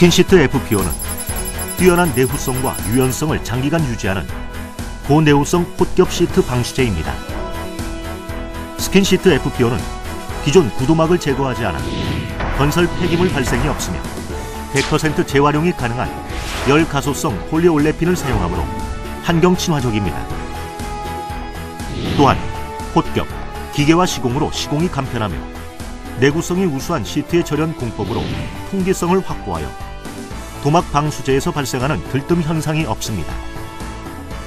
스킨시트 FPO는 뛰어난 내구성과 유연성을 장기간 유지하는 고내구성 홑겹 시트 방수제입니다. 스킨시트 FPO는 기존 구도막을 제거하지 않아 건설 폐기물 발생이 없으며 100% 재활용이 가능한 열 가소성 폴리올레핀을 사용하므로 환경 친화적입니다. 또한 홑겹, 기계화 시공으로 시공이 간편하며 내구성이 우수한 시트의 절연 공법으로 통기성을 확보하여 도막 방수제에서 발생하는 들뜸 현상이 없습니다.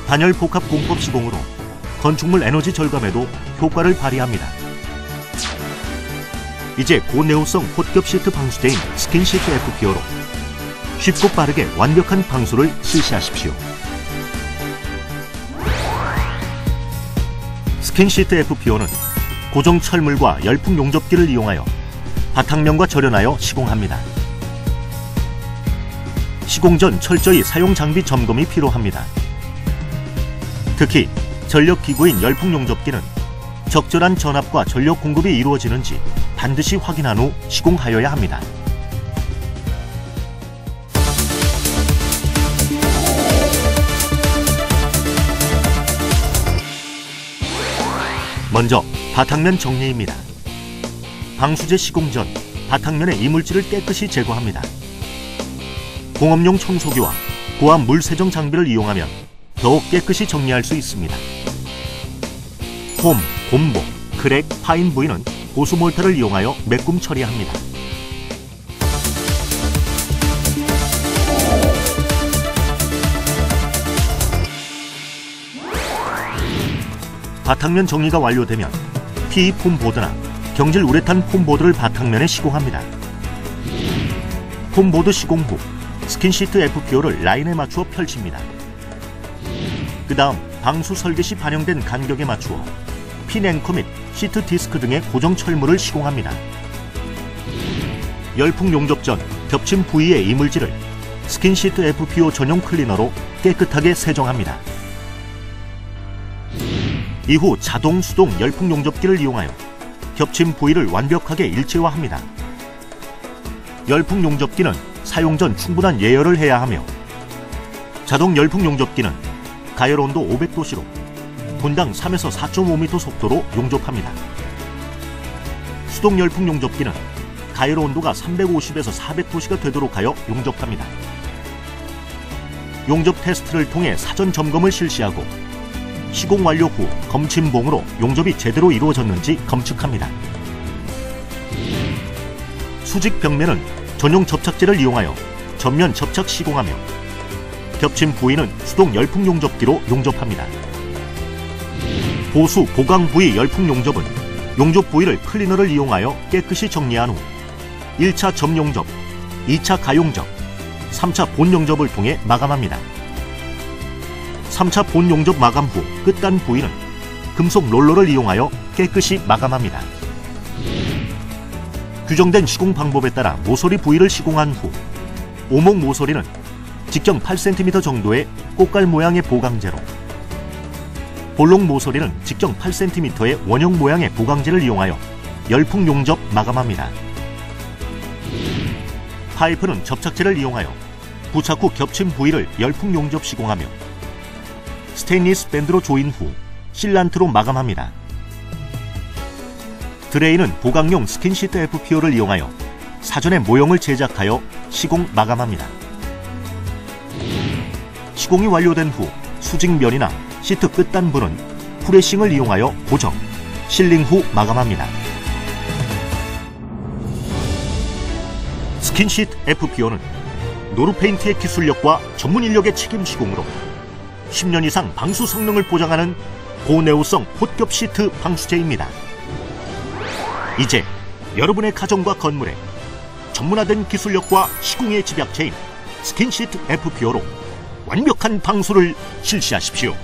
단열 복합 공법 시공으로 건축물 에너지 절감에도 효과를 발휘합니다. 이제 고내우성 홑겹 시트 방수제인 스킨 시트 FPO로 쉽고 빠르게 완벽한 방수를 실시하십시오. 스킨 시트 FPO는 고정 철물과 열풍 용접기를 이용하여 바탕면과 절연하여 시공합니다. 시공 전 철저히 사용 장비 점검이 필요합니다. 특히 전력 기구인 열풍 용접기는 적절한 전압과 전력 공급이 이루어지는지 반드시 확인한 후 시공하여야 합니다. 먼저 바탕면 정리입니다. 방수제 시공 전 바탕면의 이물질을 깨끗이 제거합니다. 공업용 청소기와 고압 물 세정 장비를 이용하면 더욱 깨끗이 정리할 수 있습니다. 홈, 곰보, 크랙, 파인 부위는 고수 몰타를 이용하여 매꿈 처리합니다. 바탕면 정리가 완료되면 PE 폼보드나 경질 우레탄 폼보드를 바탕면에 시공합니다. 폼보드 시공 후 스킨시트 FPO를 라인에 맞추어 펼칩니다. 그 다음 방수 설계 시 반영된 간격에 맞추어 핀 앵커 및 시트 디스크 등의 고정 철물을 시공합니다. 열풍 용접 전 겹침 부위의 이물질을 스킨시트 FPO 전용 클리너로 깨끗하게 세정합니다. 이후 자동 수동 열풍 용접기를 이용하여 겹침 부위를 완벽하게 일체화합니다. 열풍 용접기는 사용 전 충분한 예열을 해야 하며 자동 열풍 용접기는 가열 온도 500도씨로 분당 3에서 4.5m 속도로 용접합니다. 수동 열풍 용접기는 가열 온도가 350에서 400도씨가 되도록 하여 용접합니다. 용접 테스트를 통해 사전 점검을 실시하고 시공 완료 후 검침봉으로 용접이 제대로 이루어졌는지 검측합니다. 수직 벽면은 전용 접착제를 이용하여 전면 접착 시공하며 겹침 부위는 수동 열풍 용접기로 용접합니다. 보수 보강 부위 열풍 용접은 용접 부위를 클리너를 이용하여 깨끗이 정리한 후 1차 점용접, 2차 가용접, 3차 본용접을 통해 마감합니다. 3차 본용접 마감 후 끝단 부위는 금속 롤러를 이용하여 깨끗이 마감합니다. 규정된 시공 방법에 따라 모서리 부위를 시공한 후 오목 모서리는 직경 8cm 정도의 꽃갈 모양의 보강제로 볼록 모서리는 직경 8cm의 원형 모양의 보강제를 이용하여 열풍 용접 마감합니다. 파이프는 접착제를 이용하여 부착 후 겹친 부위를 열풍 용접 시공하며 스테인리스 밴드로 조인 후 실란트로 마감합니다. 드레인은 보강용 스킨시트 FPO를 이용하여 사전에 모형을 제작하여 시공 마감합니다. 시공이 완료된 후 수직면이나 시트 끝단부는 프레싱을 이용하여 고정, 실링 후 마감합니다. 스킨시트 FPO는 노르페인트의 기술력과 전문 인력의 책임 시공으로 10년 이상 방수 성능을 보장하는 고내우성 홑겹 시트 방수제입니다. 이제 여러분의 가정과 건물에 전문화된 기술력과 시공의 집약체인 스킨시트 FPO로 완벽한 방수를 실시하십시오.